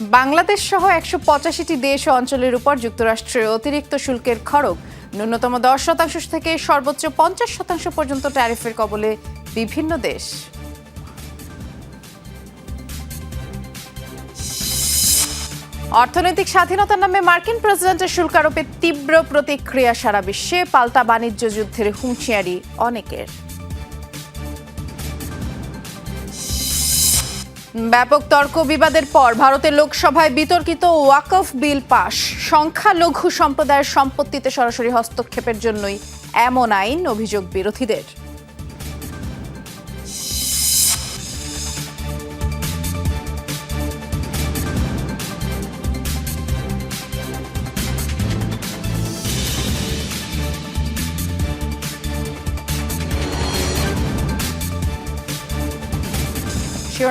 বাংলাদেশ সহ একশো পঁচাশিটি দেশ ও অঞ্চলের উপর যুক্তরাষ্ট্রের অতিরিক্ত শুল্কের খড়গ ন্যূনতম দশ শতাংশ থেকে সর্বোচ্চ পঞ্চাশ শতাংশ পর্যন্ত ট্যারিফের কবলে বিভিন্ন দেশ। অর্থনৈতিক স্বাধীনতার নামে মার্কিন প্রেসিডেন্টের শুল্ক আরোপের তীব্র প্রতিক্রিয়া সারা বিশ্বে, পাল্টা বাণিজ্য যুদ্ধের হুঁশিয়ারি অনেকের। ব্যাপক তর্ক বিবাদের পর ভারতের লোকসভায় বিতর্কিত ওয়াকফ বিল পাশ। সংখ্যালঘু সম্প্রদায়ের সম্পত্তিতে সরাসরি হস্তক্ষেপের জন্যই এমন আইন, অভিযোগ বিরোধীদের।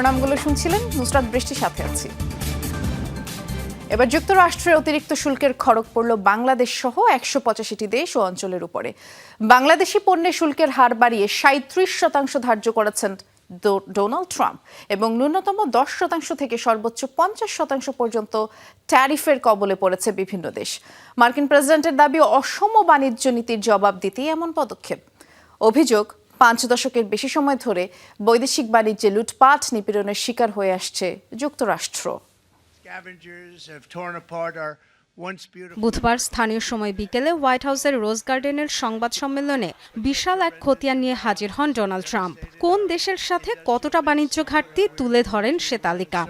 শিরোনামগুলো শুনছিলেন? নুসরাত বৃষ্টির সাথে আছি। এবার যুক্তরাষ্ট্রের অতিরিক্ত শুল্কের খড়ক পড়ল বাংলাদেশ সহ একশো পঁচাশিটি দেশ ও অঞ্চলের উপরে। বাংলাদেশি পণ্যের শুল্কের হার বাড়িয়ে সাঁত্রিশ শতাংশ ধার্য করেছেন ডোনাল্ড ট্রাম্প এবং ন্যূনতম দশ শতাংশ থেকে সর্বোচ্চ পঞ্চাশ শতাংশ পর্যন্ত ট্যারিফের কবলে পড়েছে বিভিন্ন দেশ। মার্কিন প্রেসিডেন্টের দাবি অসম বাণিজ্য নীতির জবাব দিতেই এমন পদক্ষেপ। অভিযোগ পাঁচ দশকের বেশি সময় ধরে বৈদেশিক বাণিজ্যে লুটপাট নিপীড়নের শিকার হয়ে আসছে যুক্তরাষ্ট্র. বুধবার স্থানীয় সময় বিকেলে হোয়াইট হাউসের রোজ গার্ডেনের সংবাদ সম্মেলনে বিশাল এক খতিয়ান নিয়ে হাজির হন ডোনাল্ড ট্রাম্প কোন দেশের সাথে কতটা বাণিজ্য ঘাটতি তুলে ধরেন সে তালিকা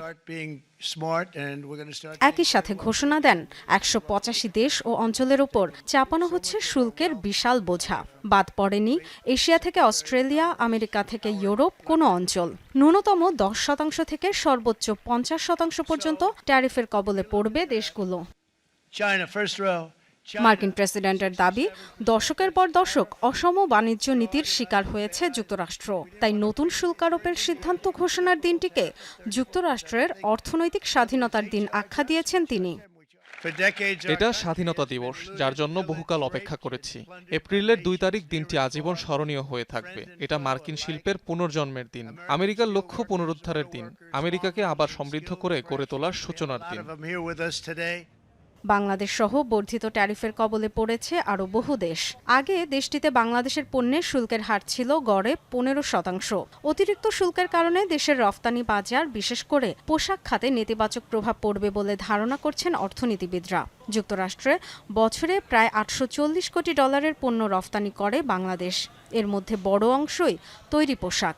একই সাথে ঘোষণা দেন একশো পঁচাশি দেশ ও অঞ্চলের উপর চাপানো হচ্ছে শুল্কের বিশাল বোঝা। বাদ পড়েনি এশিয়া থেকে অস্ট্রেলিয়া আমেরিকা থেকে ইউরোপ কোনো অঞ্চল। ন্যূনতম দশ শতাংশ থেকে সর্বোচ্চ পঞ্চাশ শতাংশ পর্যন্ত ট্যারিফের কবলে পড়বে দেশগুলো। China, first row. মার্কিন প্রেসিডেন্টের দাবি, দশকের পর দশক অসম বাণিজ্য নীতির শিকার হয়েছে যুক্তরাষ্ট্র। তাই নতুন শুল্ক আরোপের সিদ্ধান্ত ঘোষণার দিনটিকে যুক্তরাষ্ট্রের অর্থনৈতিক স্বাধীনতার দিন আখ্যা দিয়েছেন তিনি। এটা স্বাধীনতা দিবস, যার জন্য বহুকাল অপেক্ষা করেছি। এপ্রিলের দুই তারিখ দিনটি আজীবন স্মরণীয় হয়ে থাকবে। এটা মার্কিন শিল্পের পুনর্জন্মের দিন, আমেরিকার লক্ষ্য পুনরুদ্ধারের দিন, আমেরিকাকে আবার সমৃদ্ধ করে গড়ে তোলার সূচনার দিন। বাংলাদেশ সহ বর্ধিত ট্যারিফের কবলে পড়েছে আরও বহু দেশ। আগে দেশটিতে বাংলাদেশের পণ্যের শুল্কের হার ছিল গড়ে পনেরো শতাংশ। অতিরিক্ত শুল্কের কারণে দেশের রফতানি বাজার, বিশেষ করে পোশাক খাতে নেতিবাচক প্রভাব পড়বে বলে ধারণা করছেন অর্থনীতিবিদরা। যুক্তরাষ্ট্রে বছরে প্রায় আটশো চল্লিশ কোটি ডলারের পণ্য রফতানি করে বাংলাদেশ। এর মধ্যে বড় অংশই তৈরি পোশাক।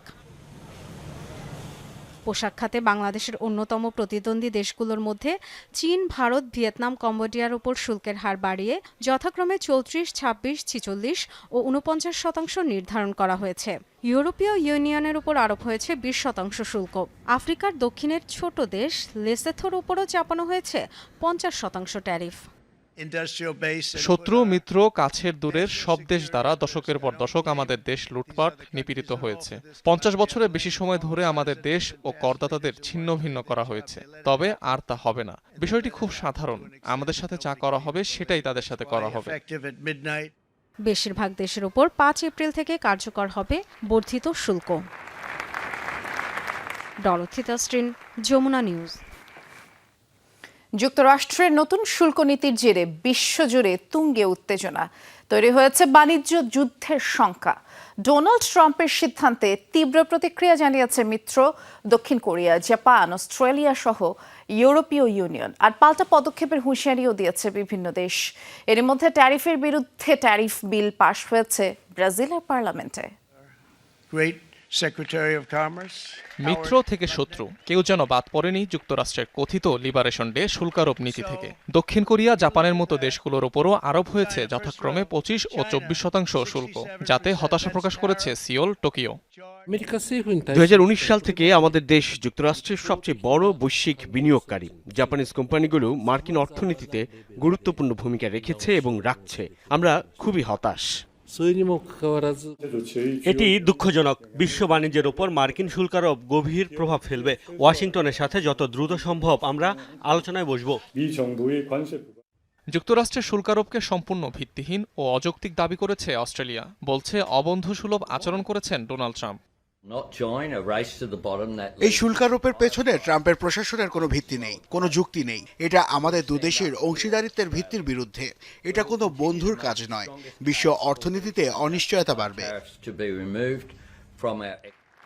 পোশাক খাতে বাংলাদেশের অন্যতম প্রতিদ্বন্দ্বী দেশগুলোর মধ্যে চীন, ভারত, ভিয়েতনাম, কম্বোডিয়ার উপর শুল্কের হার বাড়িয়ে যথাক্রমে চৌত্রিশ, ছাব্বিশ, ছিচল্লিশ ও উনপঞ্চাশ শতাংশ নির্ধারণ করা হয়েছে। ইউরোপীয় ইউনিয়নের উপর আরোপ হয়েছে বিশ শতাংশ শুল্ক। আফ্রিকার দক্ষিণের ছোট দেশ লেসেথোর উপরও চাপানো হয়েছে পঞ্চাশ শতাংশ ট্যারিফ। শত্রু মিত্র কাছের দূরের সব দেশ দ্বারা দশকের পর দশক আমাদের দেশ লুটপাট নিপীড়িত হয়েছে। পঞ্চাশ বছরের বেশি সময় ধরে আমাদের দেশ ও করদাতাদের ছিন্ন ভিন্ন করা হয়েছে। তবে আর তা হবে না। বিষয়টি খুব সাধারণ। আমাদের সাথে যা করা হবে সেটাই তাদের সাথে করা হবে. বেশিরভাগ দেশের উপর পাঁচ এপ্রিল থেকে কার্যকর হবে বর্ধিত শুল্ক। ডরথি তাস্ট্রিন যমুনা নিউজ। যুক্তরাষ্ট্রের নতুন শুল্ক নীতির জেরে বিশ্বজুড়ে তুঙ্গে উত্তেজনা। তৈরি হয়েছে বাণিজ্য যুদ্ধের শঙ্কা। ডোনাল্ড ট্রাম্পের সিদ্ধান্তে তীব্র প্রতিক্রিয়া জানিয়েছে মিত্র, দক্ষিণ কোরিয়া, জাপান, অস্ট্রেলিয়া সহ ইউরোপীয় ইউনিয়ন। আর পাল্টা পদক্ষেপের হুঁশিয়ারিও দিয়েছে বিভিন্ন দেশ। এর মধ্যে ট্যারিফের বিরুদ্ধে ট্যারিফ বিল পাশ হয়েছে ব্রাজিলের পার্লামেন্টে। মিত্র থেকে শত্রু। কেউ যেন বাদ পড়েনি যুক্তরাষ্ট্রের কথিত লিবারেশন ডে শুল্কারোপ নীতি থেকে। দক্ষিণ কোরিয়া জাপানের মতো দেশগুলোর ওপরও আরোপ হয়েছে যথাক্রমে পঁচিশ ও চব্বিশ শতাংশ শুল্ক যাতে হতাশা প্রকাশ করেছে সিওল টোকিও। দুই হাজার উনিশ সাল থেকে আমাদের দেশ যুক্তরাষ্ট্রের সবচেয়ে বড় বৈশ্বিক বিনিয়োগকারী। জাপানিজ কোম্পানিগুলো মার্কিন অর্থনীতিতে গুরুত্বপূর্ণ ভূমিকা রেখেছে এবং রাখছে। আমরা খুবই হতাশ। এটি দুঃখজনক। বিশ্ব বাণিজ্যের ওপর মার্কিন শুল্ক আরোপ গভীর প্রভাব ফেলবে। ওয়াশিংটনের সাথে যত দ্রুত সম্ভব আমরা আলোচনায় বসব। যুক্তরাষ্ট্রের শুল্কারোপকে সম্পূর্ণ ভিত্তিহীন ও অযৌক্তিক দাবি করেছে অস্ট্রেলিয়া বলছে অবন্ধুসুলভ আচরণ করেছেন Donald Trump. Not join a race to the bottom that এই শুল্কারোপের পেছনে ট্রাম্পের প্রশাসনের কোনো ভিত্তি নেই কোনো যুক্তি নেই। এটা আমাদের দুদেশের অংশীদারিত্বের ভিত্তির বিরুদ্ধে। এটা কোনো বন্ধুর কাজ নয়। বিশ্ব অর্থনীতিতে অনিশ্চয়তা বাড়বে।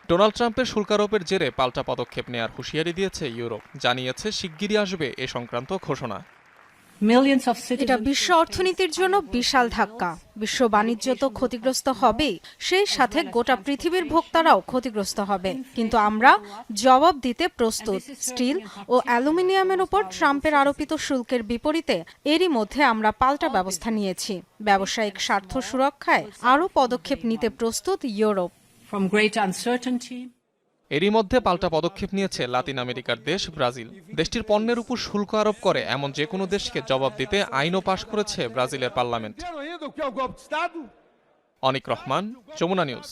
ডোনাল্ড ট্রাম্পের শুল্কারোপের জেরে পাল্টা পদক্ষেপ নেয়ার হুঁশিয়ারি দিয়েছে ইউরোপ। জানিয়েছে শিগগিরই আসবে এ সংক্রান্ত ঘোষণা। এটা বিশ্ব অর্থনীতির জন্য বিশাল ধাক্কা। বিশ্ব বাণিজ্য তো ক্ষতিগ্রস্ত হবেই সেই সাথে গোটা পৃথিবীর ভোক্তারাও ক্ষতিগ্রস্ত হবে। কিন্তু আমরা জবাব দিতে প্রস্তুত। স্টিল ও অ্যালুমিনিয়ামের উপর ট্রাম্পের আরোপিত শুল্কের বিপরীতে এরই মধ্যে আমরা পাল্টা ব্যবস্থা নিয়েছি। ব্যবসায়িক স্বার্থ সুরক্ষায় আরও পদক্ষেপ নিতে প্রস্তুত ইউরোপ। From great uncertainty. এরই মধ্যে পাল্টা পদক্ষেপ নিয়েছে লাতিন আমেরিকার দেশ ব্রাজিল। দেশটির পণ্যের উপর শুল্ক আরোপ করে, এমন যে কোনো দেশকে জবাব দিতে আইনও পাশ করেছে ব্রাজিলের পার্লামেন্ট। অনিক রহমান, যমুনা নিউজ।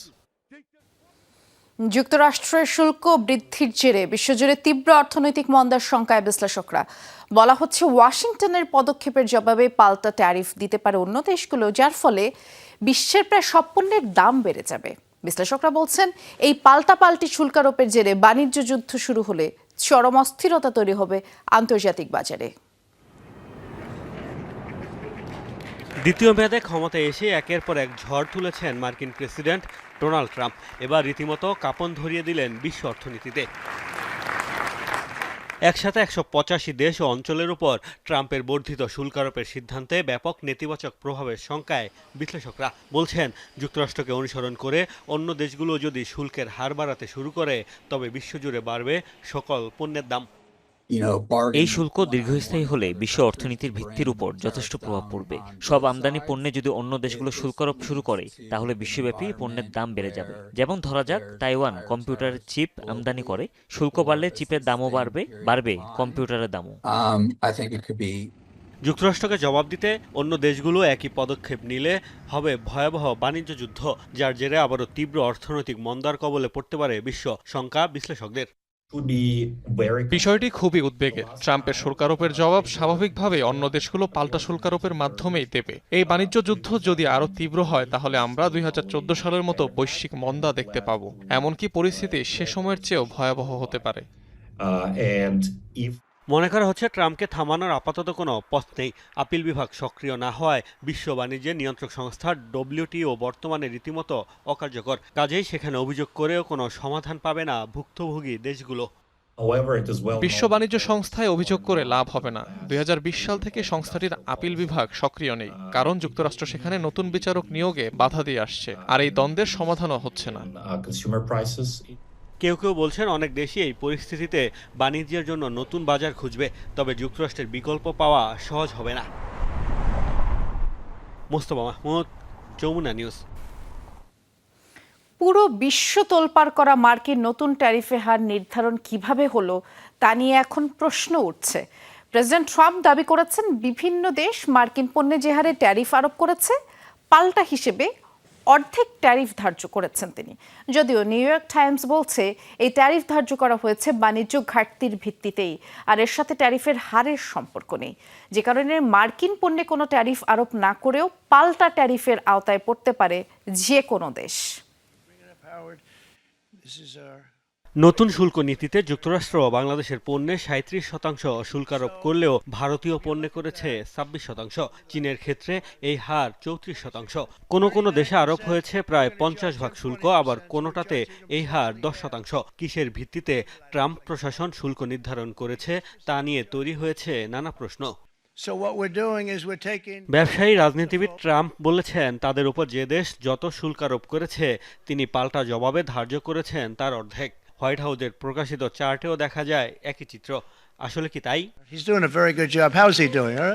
যুক্তরাষ্ট্রের শুল্ক বৃদ্ধির জেরে বিশ্বজুড়ে তীব্র অর্থনৈতিক মন্দার শঙ্কায় বিশ্লেষকরা। বলা হচ্ছে ওয়াশিংটনের পদক্ষেপের জবাবে পাল্টা ট্যারিফ দিতে পারে অন্য দেশগুলো, যার ফলে বিশ্বের প্রায় সব পণ্যের দাম বেড়ে যাবে। বিশ্লেষকরা বলছেন, এই পাল্টাপাল্টি শুল্কারোপের জেরে বাণিজ্য যুদ্ধ শুরু হলে চরম অস্থিরতা তৈরি হবে আন্তর্জাতিক বাজারে। দ্বিতীয় মেয়াদে ক্ষমতায় এসে একের পর এক ঝড় তুলেছেন মার্কিন প্রেসিডেন্ট ডোনাল্ড ট্রাম্প। এবার রীতিমতো কাপন ধরিয়ে দিলেন বিশ্ব অর্থনীতিতে। একসাথে একশো পঁচাশি দেশ ও অঞ্চলের উপর ট্রাম্পের বর্ধিত শুল্ক আরোপের সিদ্ধান্তে ব্যাপক নেতিবাচক প্রভাবের শঙ্কায় বিশ্লেষকরা বলছেন, যুক্তরাষ্ট্রকে অনুসরণ করে অন্য দেশগুলো যদি শুল্কের হার বাড়াতে শুরু করে, তবে বিশ্বজুড়ে বাড়বে সকল পণ্যের দাম। এই শুল্ক দীর্ঘস্থায়ী হলে বিশ্ব অর্থনীতির ভিত্তির উপর যথেষ্ট প্রভাব পড়বে। সব আমদানি পণ্যে যদি অন্য দেশগুলো শুল্কারোপ শুরু করে তাহলে বিশ্বব্যাপী পণ্যের দাম বেড়ে যাবে। যেমন ধরা যাক তাইওয়ান কম্পিউটারের চিপ আমদানি করে শুল্ক বাড়লে চিপের দামও বাড়বে বাড়বে কম্পিউটারের দামও। যুক্তরাষ্ট্রকে জবাব দিতে অন্য দেশগুলো একই পদক্ষেপ নিলে হবে ভয়াবহ বাণিজ্য যুদ্ধ যার জেরে আবারও তীব্র অর্থনৈতিক মন্দার কবলে পড়তে পারে বিশ্ব শঙ্কা বিশ্লেষকদের। বিষয়টি খুবই উদ্বেগের। ট্রাম্পের শুল্কারোপের জবাব স্বাভাবিকভাবে অন্য দেশগুলো পাল্টা শুল্কারোপের মাধ্যমেই দেবে। এই বাণিজ্য যুদ্ধ যদি আরও তীব্র হয় তাহলে আমরা দুই হাজার চোদ্দ সালের মতো বৈশ্বিক মন্দা দেখতে পাব। এমনকি পরিস্থিতি সে সময়ের চেয়েও ভয়াবহ হতে পারে। মনে করা হচ্ছে ট্রাম্পকে থামানোর আপাতত কোনো পথ নেই। আপিল বিভাগ সক্রিয় না হওয়ায় বিশ্ব বাণিজ্যের নিয়ন্ত্রক সংস্থা ডব্লিউটিও বর্তমানে রীতিমতো অকার্যকর। কাজেই সেখানে অভিযোগ করেও কোনো সমাধান পাবে না ভুক্তভোগী দেশগুলো। বিশ্ব বাণিজ্য সংস্থায় অভিযোগ করে লাভ হবে না। দুই হাজার বিশ সাল থেকে সংস্থাটির আপিল বিভাগ সক্রিয় নেই কারণ যুক্তরাষ্ট্র সেখানে নতুন বিচারক নিয়োগে বাধা দিয়ে আসছে আর এই দ্বন্দ্বের সমাধানও হচ্ছে না। কেউ কেউ বলছেন অনেক দেশই এই পরিস্থিতিতে বাণিজ্যের জন্য নতুন বাজার খুঁজবে, তবে যুক্তরাষ্ট্রের বিকল্প পাওয়া সহজ হবে না। মোস্তফা মাহমুদ, যমুনা নিউজ। পুরো বিশ্ব তোলপাড় করা মার্কিন নতুন ট্যারিফের হার নির্ধারণ কীভাবে হলো, তা নিয়ে এখন প্রশ্ন উঠছে। প্রেসিডেন্ট ট্রাম্প দাবি করেছেন বিভিন্ন দেশ মার্কিন পণ্যে যে হারে ট্যারিফ আরোপ করেছে, পাল্টা হিসেবে অর্ধেক ট্যারিফ ধার্য করেছেন তিনি। যদিও নিউ ইয়র্ক টাইমস বলছে, এই ট্যারিফ ধার্য করা হয়েছে বাণিজ্য ঘাটতির ভিত্তিতেই, আর এর সাথে ট্যারিফের হারের সম্পর্ক নেই। যে কারণে মার্কিন পণ্যে কোনো ট্যারিফ আরোপ না করেও পাল্টা ট্যারিফের আওতায় পড়তে পারে যে কোনো দেশ। This is our নতুন শুল্ক নীতিতে যুক্তরাষ্ট্র বাংলাদেশের পণ্যে সাঁত্রিশ শতাংশ শুল্ক আরোপ করলেও ভারতীয় পণ্যে করেছে ছাব্বিশ শতাংশ। চীনের ক্ষেত্রে এই হার চৌত্রিশ শতাংশ। কোনো কোনো দেশে আরোপ হয়েছে প্রায় পঞ্চাশ ভাগ শুল্ক আবার কোনোটাতে এই হার দশ শতাংশ। কিসের ভিত্তিতে ট্রাম্প প্রশাসন শুল্ক নির্ধারণ করেছে তা নিয়ে তৈরি হয়েছে নানা প্রশ্ন। ব্যবসায়ী রাজনীতিবিদ ট্রাম্প বলেছেন তাদের উপর যে দেশ যত শুল্ক আরোপ করেছে তিনি পাল্টা জবাবে ধার্য করেছেন তার অর্ধেক। হোয়াইট হাউসের প্রকাশিত চার্টেও দেখা যায় একই চিত্র। আসলে কি তাই?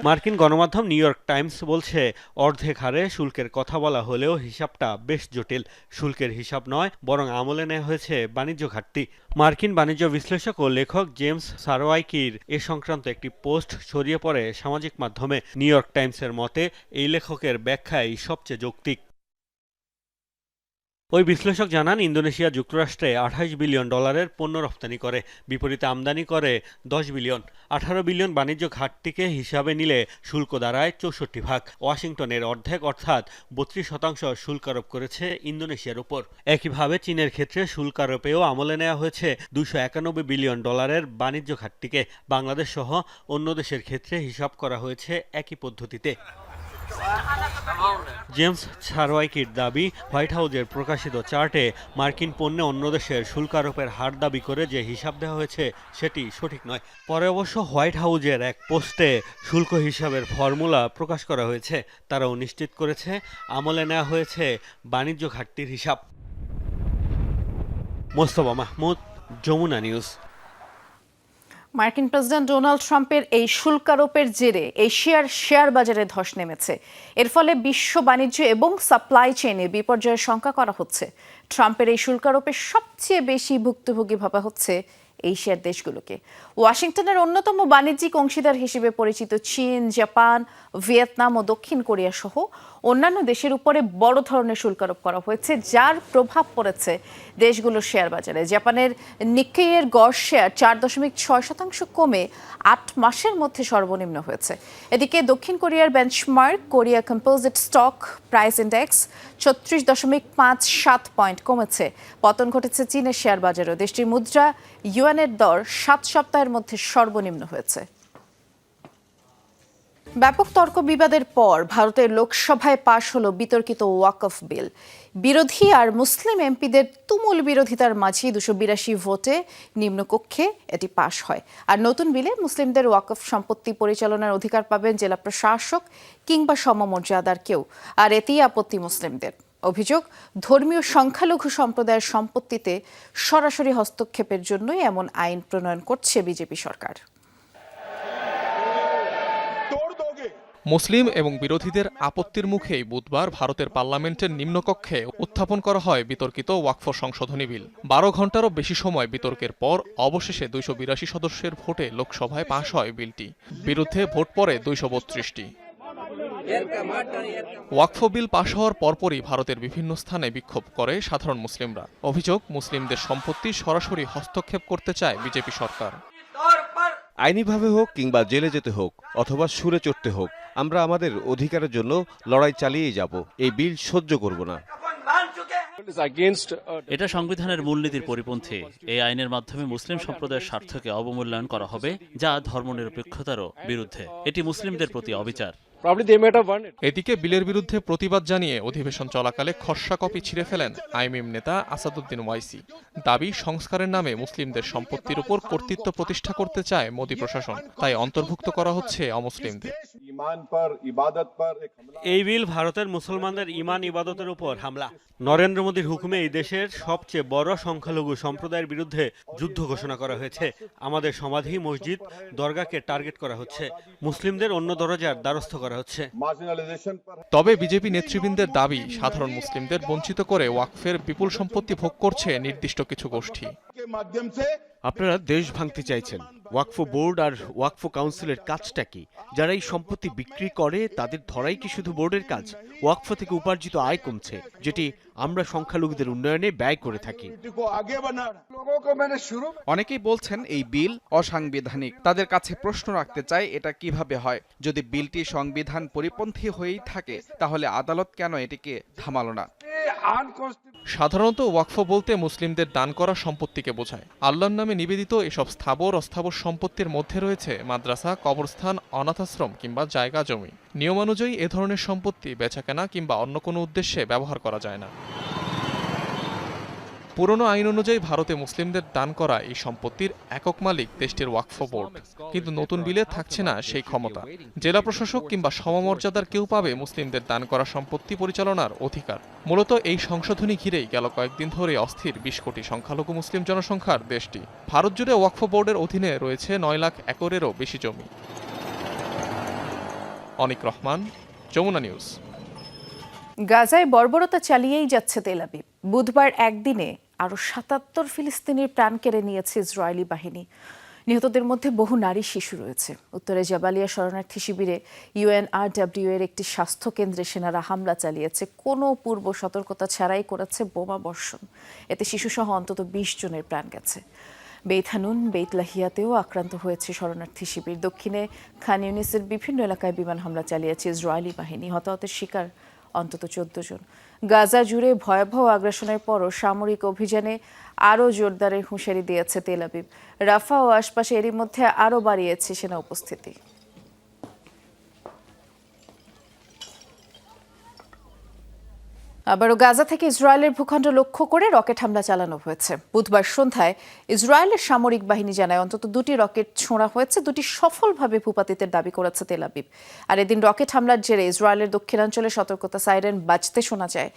মার্কিন গণমাধ্যম নিউ ইয়র্ক টাইমস বলছে অর্ধেক হারে শুল্কের কথা বলা হলেও হিসাবটা বেশ জটিল। শুল্কের হিসাব নয় বরং আমলে নেওয়া হয়েছে বাণিজ্য ঘাটতি। মার্কিন বাণিজ্য বিশ্লেষক ও লেখক জেমস সারওয়াইকির এ সংক্রান্ত একটি পোস্ট ছড়িয়ে পড়ে সামাজিক মাধ্যমে। নিউ ইয়র্ক টাইমসের মতে এই লেখকের ব্যাখ্যাই সবচেয়ে যৌক্তিক। ওই বিশ্লেষক জানান, ইন্দোনেশিয়া যুক্তরাষ্ট্রে আঠাইশ বিলিয়ন ডলারের পণ্য রপ্তানি করে। বিপরীতে আমদানি করে দশ বিলিয়ন। আঠারো বিলিয়ন বাণিজ্য ঘাটতিকে হিসাবে নিলে শুল্ক দাঁড়ায় চৌষট্টি ভাগ। ওয়াশিংটনের অর্ধেক অর্থাৎ বত্রিশ শতাংশ শুল্ক আরোপ করেছে ইন্দোনেশিয়ার উপর। একইভাবে চীনের ক্ষেত্রে শুল্ক আরোপেও আমলে নেওয়া হয়েছে দুশো একানব্বই বিলিয়ন ডলারের বাণিজ্য ঘাটতিকে। বাংলাদেশ সহ অন্য দেশের ক্ষেত্রে হিসাব করা হয়েছে একই পদ্ধতিতে। জেমস ছারওয়াইকির দাবি, হোয়াইট হাউজের প্রকাশিত চার্টে মার্কিন পণ্যে অন্য দেশের শুল্ক আরোপের হার দাবি করে যে হিসাব দেওয়া হয়েছে, সেটি সঠিক নয়। পরে অবশ্য হোয়াইট হাউজের এক পোস্টে শুল্ক হিসাবের ফর্মুলা প্রকাশ করা হয়েছে। তারাও নিশ্চিত করেছে, আমলে নেওয়া হয়েছে বাণিজ্য ঘাটতির হিসাব। মোস্তফা মাহমুদ, যমুনা নিউজ। মার্কিন প্রেসিডেন্ট ডোনাল্ড ট্রাম্পের এই শুল্কারোপের জেরে এশিয়ার শেয়ার বাজারে ধস নেমেছে। এর ফলে বিশ্ব বাণিজ্য এবং সাপ্লাই চেইনে বিপর্যয়ের শঙ্কা করা হচ্ছে। ট্রাম্পের এই শুল্কারোপের সবচেয়ে বেশি ভুক্তভোগী ভাবা হচ্ছে এশিয়ার দেশগুলোকে। ওয়াশিংটনের অন্যতম বাণিজ্যিক অংশীদার হিসেবে পরিচিত চীন, জাপান, ভিয়েতনাম ও দক্ষিণ কোরিয়া সহ অন্যান্য দেশের উপরে বড় ধরনের শুল্ক আরোপ করা হয়েছে, যার প্রভাব পড়েছে দেশগুলোর শেয়ার বাজারে। জাপানের নিক্কেইয়ের গড় শেয়ার চার দশমিক ছয় শতাংশ কমে আট মাসের মধ্যে সর্বনিম্ন হয়েছে। এদিকে দক্ষিণ কোরিয়ার benchmark, Korea composite stock price index ছত্রিশ দশমিক পাঁচ সাত পয়েন্ট কমেছে। পতন ঘটেছে চীনের শেয়ার বাজারেও। দেশটির মুদ্রা ইউএনের দর সাত সপ্তাহের মধ্যে সর্বনিম্ন হয়েছে। ব্যাপক তর্ক বিবাদের পর ভারতের লোকসভায় পাশ হলো বিতর্কিত ওয়াকফ বিল। বিরোধী আর মুসলিম এমপিদের তুমুল বিরোধিতার মাঝেই দুশো বিরাশি ভোটে নিম্নকক্ষে এটি পাশ হয়। আর নতুন বিলে মুসলিমদের ওয়াকফ সম্পত্তি পরিচালনার অধিকার পাবেন জেলা প্রশাসক কিংবা সমমর্যাদার কেউ। আর এতেই আপত্তি মুসলিমদের। অভিযোগ, ধর্মীয় সংখ্যালঘু সম্প্রদায়ের সম্পত্তিতে সরাসরি হস্তক্ষেপের জন্যই এমন আইন প্রণয়ন করছে বিজেপি সরকার। মুসলিম এবং বিরোধীদের আপত্তির মুখেই বুধবার ভারতের পার্লামেন্টের নিম্নকক্ষে উত্থাপন করা হয় বিতর্কিত ওয়াকফ সংশোধনী বিল। বারো ঘন্টারও বেশি সময় বিতর্কের পর অবশেষে দুইশো বিরাশি সদস্যের ভোটে লোকসভায় পাশ হয় বিলটি। বিরুদ্ধে ভোট পড়ে দুইশো বত্রিশটি। ওয়াকফ বিল পাশ হওয়ার পরপরই ভারতের বিভিন্ন স্থানে বিক্ষোভ করে সাধারণ মুসলিমরা। অভিযোগ, মুসলিমদের সম্পত্তি সরাসরি হস্তক্ষেপ করতে চায় বিজেপি সরকার। আইনিভাবে হোক কিংবা জেলে যেতে হোক অথবা সুরে চড়তে হোক আমরা আমাদের অধিকারের জন্য লড়াই চালিয়ে যাব। এই বিল সহ্য করব না। এটা সংবিধানের মূলনীতির পরিপন্থী। এই আইনের মাধ্যমে মুসলিম সম্প্রদায়ের স্বার্থকে অবমূল্যায়ন করা হবে যা ধর্মনিরপেক্ষতারও বিরুদ্ধে। এটি মুসলিমদের প্রতি অবিচার। এদিকে বিলের বিরুদ্ধে প্রতিবাদ জানিয়ে অধিবেশন চলাকালে খসড়া কপি ছিঁড়ে ফেলেন আইএমএম নেতা আসাদুদ্দিন ওয়াইসি। দাবি সংস্কারের নামে মুসলিমদের সম্পত্তির উপর কর্তৃত্ব প্রতিষ্ঠা করতে চায় মোদী প্রশাসন। তাই অন্তর্ভুক্ত করা হচ্ছে অমুসলিমদের। এই বিল ভারতের মুসলমানদের ইমান ইবাদতের উপর হামলা। নরেন্দ্র মোদীর হুকুমে এই দেশের সবচেয়ে বড় সংখ্যালঘু সম্প্রদায়ের বিরুদ্ধে যুদ্ধ ঘোষণা করা হয়েছে। আমাদের সমাধি মসজিদ দরগাকে টার্গেট করা হচ্ছে। মুসলিমদের অন্য দরজার দ্বারস্থ করা হচ্ছে। তবে বিজেপি নেতৃবৃন্দের দাবি সাধারণ মুসলিমদের বঞ্চিত করে ওয়াকফের বিপুল সম্পত্তি ভোগ করছে নির্দিষ্ট কিছু গোষ্ঠী। আপনারা দেশ ভাঙতে চাইছেন। ওয়াকফ বোর্ড আর ওয়াকফ কাউন্সিলের কাজটা কি? যারা এই সম্পত্তি বিক্রি করে তাদের ধরাই কি শুধু বোর্ডের কাজ? ওয়াকফ থেকে উপার্জিত আয় কমছে যেটি আমরা সংখ্যালঘুদের উন্নয়নে ব্যয় করে থাকি। অনেকেই বলছেন এই বিল অসাংবিধানিক। তাদের কাছে প্রশ্ন রাখতে চাই, এটা কীভাবে হয়? যদি বিলটি সংবিধান পরিপন্থী হয়েই থাকে, তাহলে আদালত কেন এটিকে থামালো না? সাধারণত ওয়াকফ বলতে মুসলিমদের দান করা সম্পত্তিকে বোঝায়। আল্লাহর নামে নিবেদিত এসব স্থাবর অস্থাবর সম্পত্তির মধ্যে রয়েছে মাদ্রাসা, কবরস্থান, অনাথাশ্রম কিংবা জায়গা জমি। নিয়মানুযায়ী এ ধরনের সম্পত্তি বেচাকেনা কিংবা অন্য কোনো উদ্দেশ্যে ব্যবহার করা যায় না। পুরনো আইন অনুযায়ী ভারতে মুসলিমদের দান করা এই সম্পত্তির একক মালিক দেশটির ওয়াকফ বোর্ড। কিন্তু নতুন বিলে থাকছে না সেই ক্ষমতা। জেলা প্রশাসক কিংবা সমমর্যাদার কেউ পাবে মুসলিমদের দান করা সম্পত্তি পরিচালনার অধিকার। মূলত এই সংশোধনী ঘিরেই গেল কয়েকদিন ধরে অস্থির বিশ কোটি সংখ্যালঘু মুসলিম জনসংখ্যার দেশটি। ভারত জুড়ে ওয়াকফ বোর্ডের অধীনে রয়েছে নয় লাখ একরেরও বেশি জমি। অনিক রহমান, যমুনা নিউজ। গাজায় বর্বরতা চালিয়েই যাচ্ছে তেল আবিব। বুধবার একদিনে আরও সাতাত্তর ফিলিস্তিনির প্রাণ কেড়ে নিয়েছে ইসরায়েলি বাহিনী। নিহতদের মধ্যে বহু নারী শিশু রয়েছে। উত্তরে জাবালিয়া শরণার্থী শিবিরে ইউএনআরডব্লিউ এর একটি স্বাস্থ্য কেন্দ্রে সেনারা হামলা চালিয়েছে। কোনো পূর্ব সতর্কতা ছাড়াই করেছে বোমা বর্ষণ। এতে শিশুসহ অন্তত বিশ জনের প্রাণ গেছে। বেইথানুন বেইতলাহিয়াতেও আক্রান্ত হয়েছে শরণার্থী শিবির। দক্ষিণে খান ইউনিসের বিভিন্ন এলাকায় বিমান হামলা চালিয়েছে ইসরায়েলি বাহিনী। হতাহতের শিকার অন্তত চোদ্দ জন। গাজা জুড়ে ভয়াবহ আগ্রাসনের পরও সামরিক অভিযানে আরও জোরদারের হুঁশিয়ারি দিয়েছে তেল আবিব। রাফা ও আশপাশে এরই মধ্যে আরও বাড়িয়েছে সেনা উপস্থিতি। আবারও গাজা থেকে ইসরায়েলের ভূখণ্ড লক্ষ্য করে রকেট হামলা চালানো হয়েছে। বুধবার সন্ধ্যায় ইসরায়েলের সামরিক বাহিনী জানায়, অন্তত দুটি রকেট ছোঁড়া হয়েছে, দুটি সফলভাবে ভূপাতিতের দাবি করেছে তেল আবিব। আর এদিন রকেট হামলার জেরে ইসরায়েলের দক্ষিণাঞ্চলে সতর্কতা সাইরেন বাজতে শোনা যায়।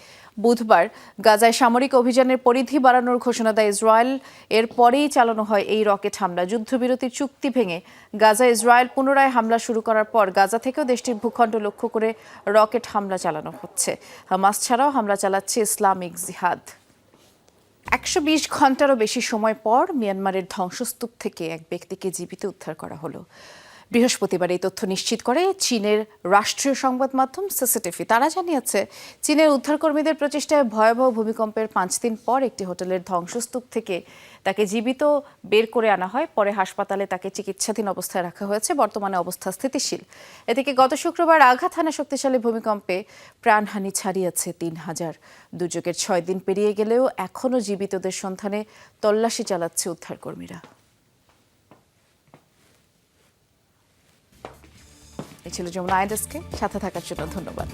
বুধবার গাজায় সামরিক অভিযানের পরিধি বাড়ানোর ঘোষণা দেয় ইসরায়েল। এর পরেই চালানো হয় এই রকেট হামলা। যুদ্ধবিরতির চুক্তি ভেঙে গাজা ইসরায়েল পুনরায় হামলা শুরু করার পর গাজা থেকেও দেশটির ভূখণ্ড লক্ষ্য করে রকেট হামলা চালানো হচ্ছে। হামাস ছাড়াও হামলা চালাচ্ছে ইসলামিক জিহাদ। একশো বিশ ঘন্টারও বেশি সময় পর মিয়ানমারের ধ্বংসস্তূপ থেকে এক ব্যক্তিকে জীবিত উদ্ধার করা হলো। বৃহস্পতিবার এই তথ্য নিশ্চিত করে চীনের রাষ্ট্রীয় সংবাদ মাধ্যম সিসিটিভি। তারা জানিয়েছে, চীনের উদ্ধারকর্মীদের প্রচেষ্টায় ভয়াবহ ভূমিকম্পের পাঁচ দিন পর একটি হোটেলের ধ্বংসস্তূপ থেকে তাকে জীবিত বের করে আনা হয়। পরে হাসপাতালে তাকে চিকিৎসাধীন অবস্থায় রাখা হয়েছে। বর্তমানে অবস্থা স্থিতিশীল। এদিকে গত শুক্রবার আঘাত হানা শক্তিশালী ভূমিকম্পে প্রাণহানি ছাড়িয়েছে তিন হাজার। দুর্যোগের ছয় দিন পেরিয়ে গেলেও এখনও জীবিতদের সন্ধানে তল্লাশি চালাচ্ছে উদ্ধারকর্মীরা। এই ছিল যমুনা আইডেস্কে সাথে থাকার জন্য ধন্যবাদ।